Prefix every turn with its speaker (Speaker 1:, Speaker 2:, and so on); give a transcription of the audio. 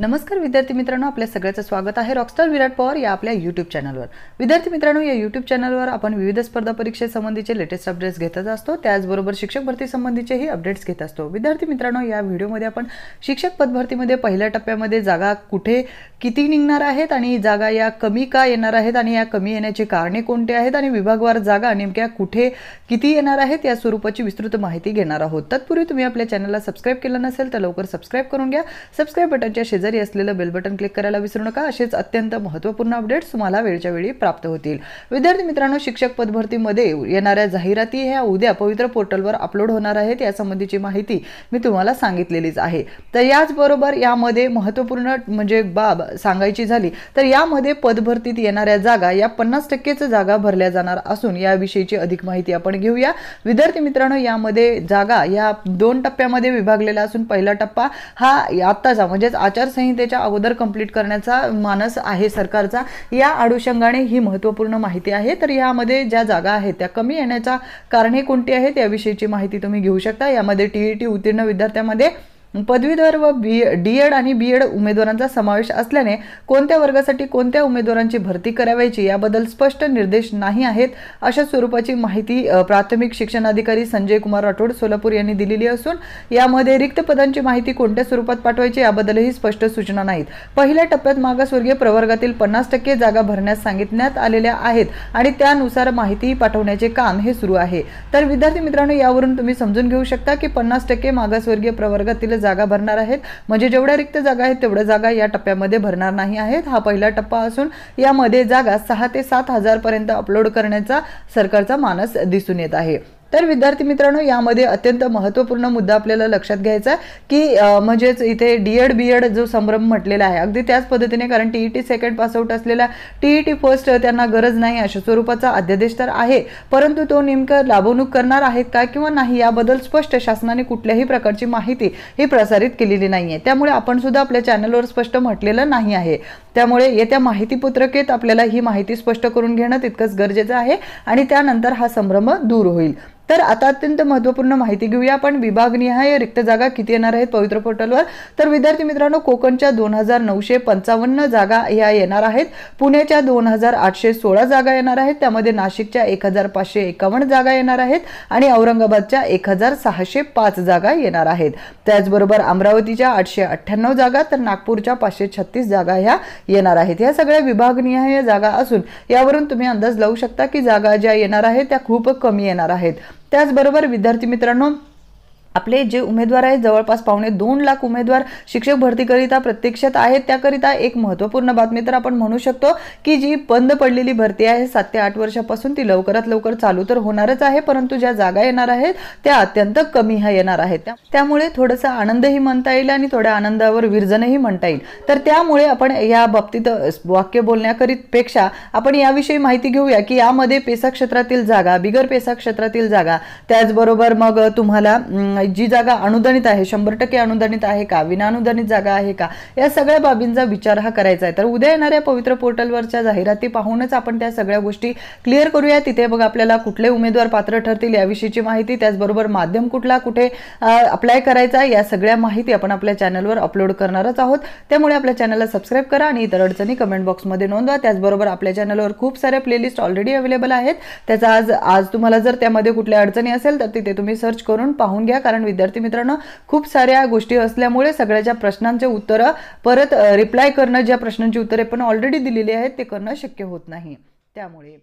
Speaker 1: नमस्कार विद्यार्थी मित्रांनो आपल्या सगळ्याचं स्वागत आहे रॉकस्टार विराट पवार या आपल्या यूट्यूब चॅनलवर विद्यार्थी मित्रांनो या यूट्यूब चॅनलवर आपण विविध स्पर्धा परीक्षेसंबंधीचे लेटेस्ट अपडेट्स घेतच असतो. त्याचबरोबर शिक्षक भरती संबंधीचेही अपडेट्स घेत असतो. विद्यार्थी मित्रांनो या व्हिडिओमध्ये आपण शिक्षक पदभरतीमध्ये पहिल्या टप्प्यामध्ये जागा कुठे किती निघणार आहेत आणि जागा या कमी का येणार आहेत आणि या कमी येण्याची कारणे कोणती आहेत आणि विभागवार जागा नेमक्या कुठे किती येणार आहेत या स्वरूपाची विस्तृत माहिती घेणार आहोत. तत्पूर्वी तुम्ही आपल्या चॅनलला सबस्क्राईब केलं नसेल तर लवकर सबस्क्राईब करून घ्या. सबस्क्राईब बटनच्या शेजारी असलेलं बेल बटन क्लिक करायला विसरू नका असेच अत्यंत महत्त्वपूर्ण अपडेट्स तुम्हाला वेळच्या वेळी प्राप्त होतील. विद्यार्थी मित्रांनो शिक्षक पदभरतीमध्ये येणाऱ्या जाहिराती ह्या उद्या पवित्र पोर्टलवर अपलोड होणार आहेत. यासंबंधीची माहिती मी तुम्हाला सांगितलेलीच आहे. तर याचबरोबर यामध्ये महत्त्वपूर्ण म्हणजे बाब सांगायची झाली तर यामध्ये पदभरतीत येणाऱ्या जागा या पन्नास टक्केच जागा भरल्या जाणार असून याविषयीची अधिक माहिती आपण घेऊया. विद्यार्थी मित्रांनो यामध्ये जागा या दोन टप्प्यामध्ये विभागलेला असून पहिला टप्पा हा आत्ताचा म्हणजेच आचारसंहितेच्या अगोदर कंप्लीट करण्याचा मानस आहे सरकारचा. या अनुषंगाने ही महत्त्वपूर्ण माहिती आहे. तर यामध्ये ज्या जागा आहेत त्या कमी येण्याचा कारणे कोणती आहेत याविषयीची माहिती तुम्ही घेऊ शकता. यामध्ये टी ई टी उत्तीर्ण विद्यार्थ्यामध्ये पदवीधर व बी डी एड आणि बी एड उमेदवारांचा समावेश असल्याने कोणत्या वर्गासाठी कोणत्या उमेदवारांची भरती करावायची याबद्दल स्पष्ट निर्देश नाही आहेत अशा स्वरूपाची माहिती प्राथमिक शिक्षण अधिकारी संजय कुमार राठोड सोलापूर यांनी दिलेली असून यामध्ये रिक्त पदांची माहिती कोणत्या स्वरूपात पाठवायची याबद्दलही स्पष्ट सूचना नाहीत. पहिल्या टप्प्यात मागासवर्गीय प्रवर्गातील पन्नास टक्के जागा भरण्यास सांगितण्यात आलेल्या आहेत आणि त्यानुसार माहिती पाठवण्याचे काम हे सुरू आहे. तर विद्यार्थी मित्रांनो यावरून तुम्ही समजून घेऊ शकता की पन्नास टक्के मागासवर्गीय प्रवर्गातील जागा भरणार आहेत. म्हणजे जेवढ्या रिक्त जागा आहेत तेवढ्या जागा या टप्प्यामध्ये भरणार नाही आहेत. हा पहिला टप्पा असून यामध्ये जागा सहा ते सात हजार पर्यंत अपलोड करण्याचा सरकारचा मानस दिसून येत आहे. तर विद्यार्थी मित्रांनो यामध्ये अत्यंत महत्त्वपूर्ण मुद्दा आपल्याला लक्षात घ्यायचा आहे की म्हणजेच इथे डी एड बी एड जो संभ्रम म्हटलेला आहे अगदी त्याच पद्धतीने कारण T E T second passout असलेला टी ई टी फर्स्ट त्यांना गरज नाही अशा स्वरूपाचा अध्यादेश तर आहे परंतु तो नेमकं लाभवणूक करणार आहेत का किंवा नाही याबद्दल स्पष्ट शासनाने कुठल्याही प्रकारची माहिती ही प्रसारित केलेली नाही आहे त्यामुळे आपण सुद्धा आपल्या चॅनलवर स्पष्ट म्हटलेलं नाही आहे. त्यामुळे येत्या माहितीपत्रकेत आपल्याला ही माहिती स्पष्ट करून घेणं तितकंच गरजेचं आहे आणि त्यानंतर हा संभ्रम दूर होईल. तर आता अत्यंत महत्त्वपूर्ण माहिती घेऊया आपण. विभागनिहाय रिक्त जागा किती येणार आहेत पवित्र पोर्टलवर? तर विद्यार्थी मित्रांनो कोकणच्या दोन हजार नऊशे पंचावन्न जागा ह्या येणार आहेत. पुण्याच्या दोन हजार आठशे सोळा जागा येणार आहेत. त्यामध्ये नाशिकच्या एक हजार पाचशे एकावन्न जागा येणार आहेत आणि औरंगाबादच्या एक हजार सहाशे पाच जागा येणार आहेत. त्याचबरोबर अमरावतीच्या आठशे अठ्ठ्याण्णव जागा तर नागपूरच्या पाचशे छत्तीस जागा ह्या येणार आहेत. ह्या सगळ्या विभागनिहाय जागा असून यावरून तुम्ही अंदाज लावू शकता की जागा ज्या येणार आहेत त्या खूप कमी येणार आहेत. त्याचबरोबर विद्यार्थी मित्रांनो आपले जे उमेदवार आहेत जवळपास पावणे दोन लाख उमेदवार शिक्षक भरतीकरिता प्रत्यक्षात आहेत. त्याकरिता एक महत्त्वपूर्ण बातमी तर आपण म्हणू शकतो की जी बंद पडलेली भरती आहे सात ते आठ वर्षापासून ती लवकरात लवकर चालू तर होणारच आहे परंतु ज्या जागा येणार आहेत त्या अत्यंत कमी ह्या येणार आहेत. त्यामुळे थोडंसं आनंदही म्हणता येईल आणि थोड्या आनंदावर विरजनही म्हणता येईल. तर त्यामुळे आपण या बाबतीत वाक्य बोलण्याकरितपेक्षा आपण याविषयी माहिती घेऊया की यामध्ये पेसा क्षेत्रातील जागा बिगर पेसा क्षेत्रातील जागा त्याचबरोबर मग तुम्हाला जी जागा अनुदानित आहे शंभर टक्के अनुदानित आहे का? विनाअनुदानित जागा आहे का? या सगळ्या बाबींचा विचार हा करायचा आहे. तर उद्या येणाऱ्या पवित्र पोर्टलवरच्या जाहिराती पाहूनच आपण त्या सगळ्या गोष्टी क्लिअर करूया. तिथे बघ आपल्याला कुठले उमेदवार पात्र ठरतील याविषयीची माहिती त्याचबरोबर माध्यम कुठला कुठे अप्लाय करायचा या सगळ्या माहिती आपण आपल्या चॅनलवर अपलोड करणारच आहोत. त्यामुळे आपल्या चॅनलला सबस्क्राईब करा आणि इतर अडचणी कमेंट बॉक्समध्ये नोंदवा. त्याचबरोबर आपल्या चॅनलवर खूप साऱ्या प्लेलिस्ट ऑलरेडी अवेलेबल आहेत. त्याचा आज आज तुम्हाला जर त्यामध्ये कुठल्या अडचणी असेल तर तिथे तुम्ही सर्च करून पाहून घ्या. कारण विद्यार्थी मित्रांनो खूप साऱ्या गोष्टी असल्यामुळे सगळ्याच्या प्रश्नांचे उत्तरं परत रिप्लाय करणं ज्या प्रश्नांची उत्तरे पण ऑलरेडी दिलेली आहेत ते करणं शक्य होत नाही. त्यामुळे